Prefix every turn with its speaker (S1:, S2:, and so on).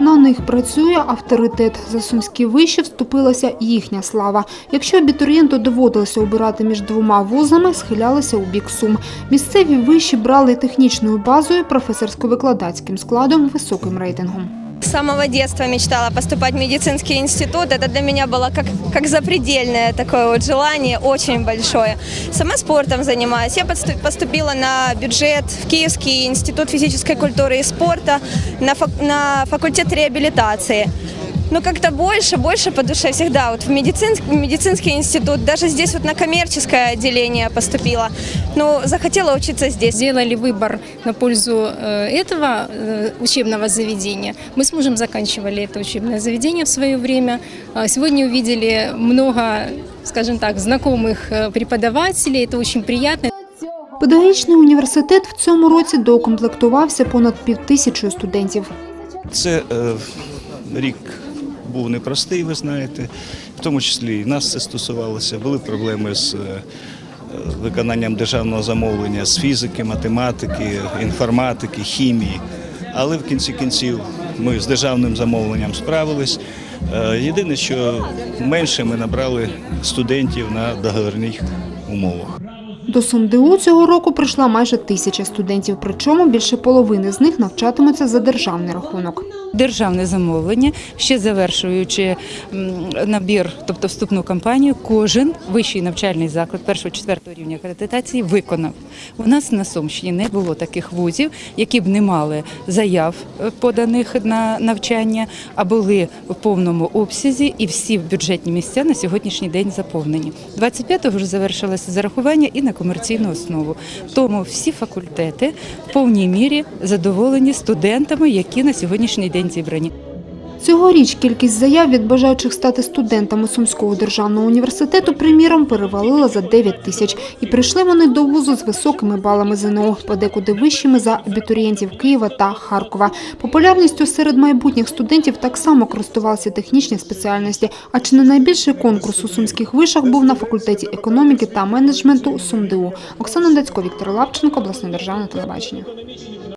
S1: На них працює авторитет. За сумські виші вступилася їхня слава. Якщо абітурієнту доводилося обирати між двома вузами, схилялися у бік сум. Місцеві виші брали технічною базою, професорсько-викладацьким складом, високим рейтингом.
S2: С самого детства мечтала поступать в медицинский институт. Это для меня было как, как запредельное такое вот желание, очень большое. Сама спортом занимаюсь. Я подсту- поступила на бюджет в Киевский институт физической культуры и спорта на, фак- на факультет реабилитации. Но как-то больше, больше по душе всегда. Вот в медицинский, медицинский институт, даже здесь вот на коммерческое отделение поступила. Ну, захотела учиться здесь.
S3: сделали выбор на пользу э, этого э, учебного заведения. Мы с мужем заканчивали это учебное заведение в свое время. А Сегодня увидели много, скажем так, знакомых э, преподавателей. Это очень приятно.
S1: Педагогічний університет в цьому році доукомплектувався понад півтисячою студентів.
S4: Це е, рік був непростий, ви знаєте, в тому числі і нас це стосувалося. Були проблеми з е, виконанням державного замовлення з фізики, математики, інформатики, хімії. Але в кінці кінців ми з державним замовленням справились. Е, Єдине, що менше ми набрали студентів на договірних умовах.
S1: До СумДУ цього року прийшла майже тисяча студентів, причому більше половини з них навчатимуться за державний рахунок.
S5: державне замовлення, ще завершуючи набір, тобто вступну кампанію, кожен вищий навчальний заклад першого четвертого рівня акредитації виконав. У нас на Сумщині не було таких вузів, які б не мали заяв е, поданих на навчання, а були в повному обсязі, і всі бюджетні місця на сьогоднішній день заповнені. 25-го вже завершилося зарахування і на комерційну основу. Тому всі факультети в повній мірі задоволені студентами, які на сьогоднішній день зібрані.
S1: Цьогоріч кількість заяв від бажаючих стати студентами Сумського державного університету, приміром, перевалила за 9 тисяч. І прийшли вони до вузу з високими балами ЗНО, подекуди вищими за абітурієнтів Києва та Харкова. Популярністю серед майбутніх студентів так само користувалися технічні спеціальності. А чи не найбільший конкурс у сумських вишах був на факультеті економіки та менеджменту СумДУ? Оксана Дацько, Віктор Лавченко, обласне державне телебачення.